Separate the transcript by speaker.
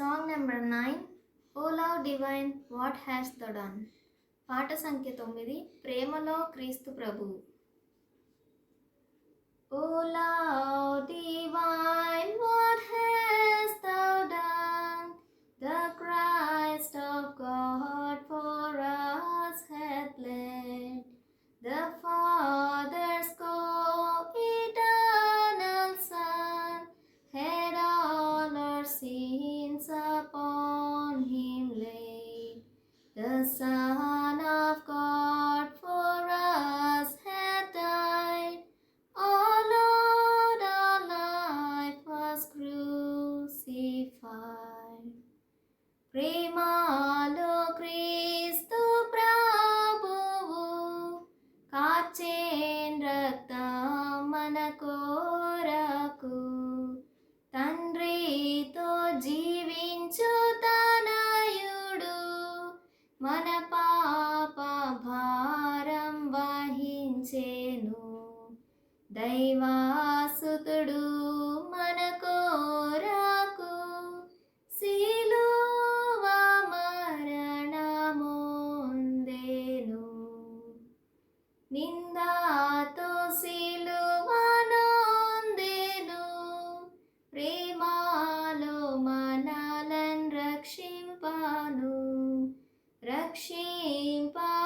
Speaker 1: Song number nine O love divine what hast thou done? పాట సంఖ్య తొమ్మిది ప్రేమలో క్రీస్తు ప్రభు. ఓ లవ్ ప్రేమాలో క్రీస్తు ప్రభువు కాచేన్ రక్తం మన కోరకు. తండ్రితో జీవించు తనయుడు మన పాప భారం వహించేను. దైవాసుతుడు 明白。